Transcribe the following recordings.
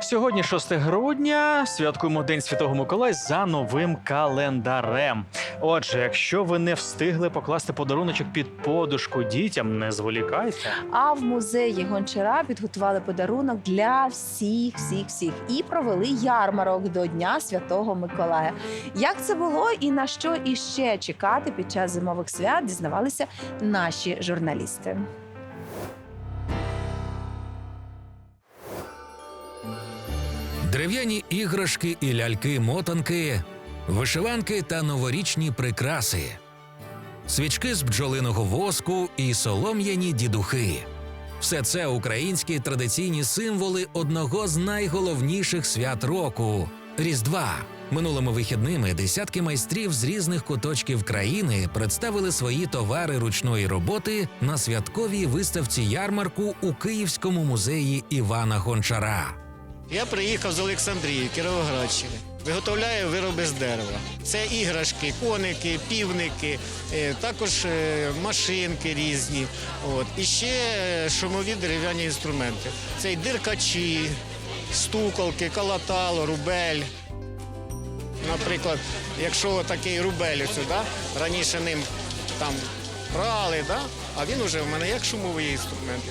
Сьогодні 6 грудня. Святкуємо День Святого Миколая за новим календарем. Отже, якщо ви не встигли покласти подаруночок під подушку дітям, не зволікайте. А в музеї Гончара підготували подарунок для всіх, всіх, всіх і провели ярмарок до Дня Святого Миколая. Як це було і на що іще чекати під час зимових свят, дізнавалися наші журналісти. Дерев'яні іграшки і ляльки-мотанки, вишиванки та новорічні прикраси, свічки з бджолиного воску і солом'яні дідухи. Все це українські традиційні символи одного з найголовніших свят року Різдва. Минулими вихідними десятки майстрів з різних куточків країни представили свої товари ручної роботи на святковій виставці ярмарку у Київському музеї Івана Гончара. Я приїхав з Олександрії, Кіровоградщини. Виготовляю вироби з дерева. Це іграшки, коники, півники, е, також е, машинки різні. От. І ще шумові дерев'яні інструменти. Це й диркачі, стуколки, калатало, рубель. Наприклад, якщо такий рубель ось сюди, раніше ним там прали, да? а він уже в мене як шумовий інструмент.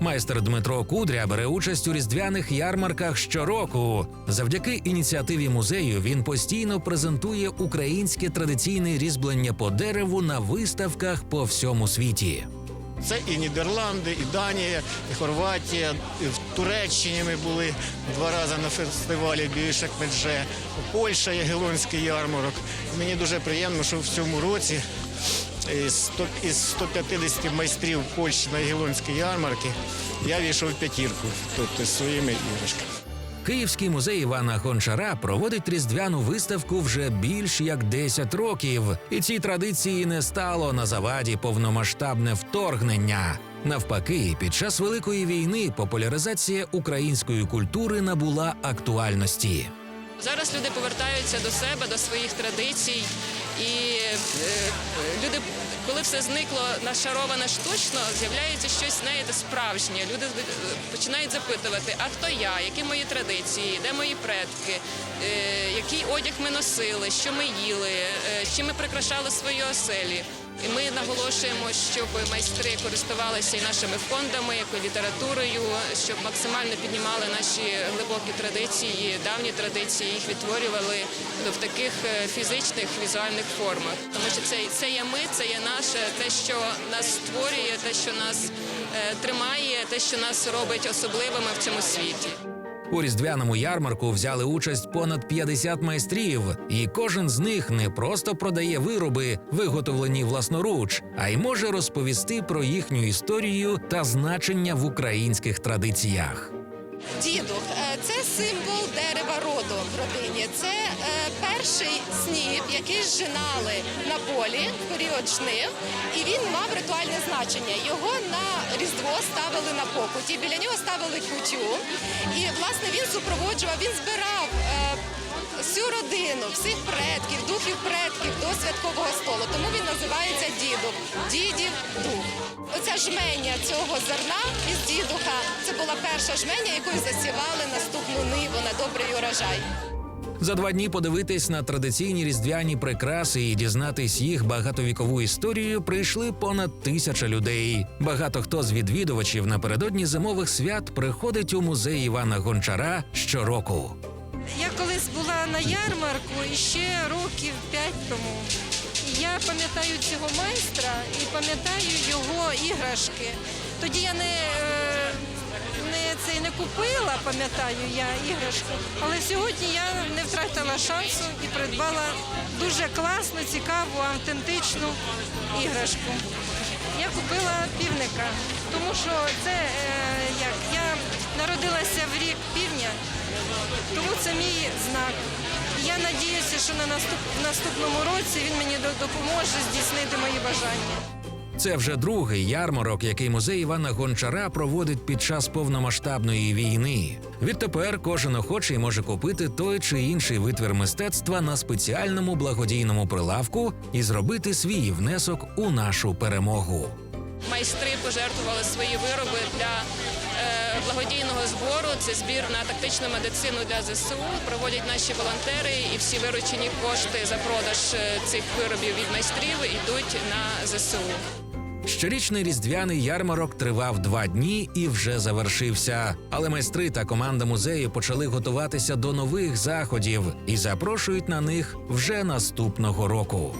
Майстер Дмитро Кудря бере участь у різдвяних ярмарках щороку. Завдяки ініціативі музею він постійно презентує українське традиційне різьблення по дереву на виставках по всьому світі. Це і Нідерланди, і Данія, і Хорватія. І в Туреччині ми були два рази на фестивалі Бішек Медже. Польща Гелонський ярмарок. Мені дуже приємно, що в цьому році із 100 із 150 майстрів Польщі на Гелонські ярмарки я війшов в п'ятірку, тобто з своїми іграшками. Київський музей Івана Гончара проводить різдвяну виставку вже більш як 10 років, і цій традиції не стало на заваді повномасштабне вторгнення. Навпаки, під час великої війни популяризація української культури набула актуальності. Зараз люди повертаються до себе, до своїх традицій, і е, люди, коли все зникло нашароване штучно, з'являється щось знаєте, справжнє. Люди е, починають запитувати, а хто я, які мої традиції, де мої предки, е, який одяг ми носили, що ми їли, чим ми прикрашали свої оселі. І ми наголошуємо, щоб майстри користувалися і нашими фондами, як літературою, щоб максимально піднімали наші глибокі традиції, давні традиції, їх відтворювали в таких е, фізичних візуальних формах. Тому що це, це є ми, це є наше, те, що нас створює, те, що нас е, тримає, те, що нас робить особливими в цьому світі. У різдвяному ярмарку взяли участь понад 50 майстрів, і кожен з них не просто продає вироби, виготовлені власноруч, а й може розповісти про їхню історію та значення в українських традиціях. Дідух е, це символ дерева роду в родині. Це перший сніп, який зжинали на полі в період жнив, і він мав ритуальне значення. Його на різдво ставили на покуті. Біля нього ставили кутю, і власне він супроводжував, він збирав. е, Всю родину, всіх предків, духів предків до святкового столу. Тому він називається дідух, дідів дух. Оця жменя цього зерна із дідуха це була перша жменя, якою засівали наступну ниву на добрий урожай. За два дні подивитись на традиційні різдвяні прикраси і дізнатись їх багатовікову історію прийшли понад тисяча людей. Багато хто з відвідувачів напередодні зимових свят приходить у музей Івана Гончара щороку. Я колись була на ярмарку ще років п'ять тому. Я пам'ятаю цього майстра і пам'ятаю його іграшки. Тоді я не, е, не купила, пам'ятаю я іграшку, але сьогодні я не втратила шансу і придбала дуже класну, цікаву, автентичну іграшку. Я купила півника, тому що це е, як я народилася в рік півня, тому це мій знак. Я надіюся, що на наступ, наступному році він мені допоможе здійснити мої бажання. Це вже другий ярмарок, який музей Івана Гончара проводить під час повномасштабної війни. Відтепер кожен охочий може купити той чи інший витвір мистецтва на спеціальному благодійному прилавку і зробити свій внесок у нашу перемогу. Майстри пожертвували свої вироби для е, благодійного збору. Це збір на тактичну медицину для ЗСУ. Проводять наші волонтери, і всі виручені кошти за продаж е, цих виробів від майстрів йдуть на ЗСУ. Щорічний різдвяний ярмарок тривав два дні і вже завершився. Але майстри та команда музею почали готуватися до нових заходів і запрошують на них вже наступного року.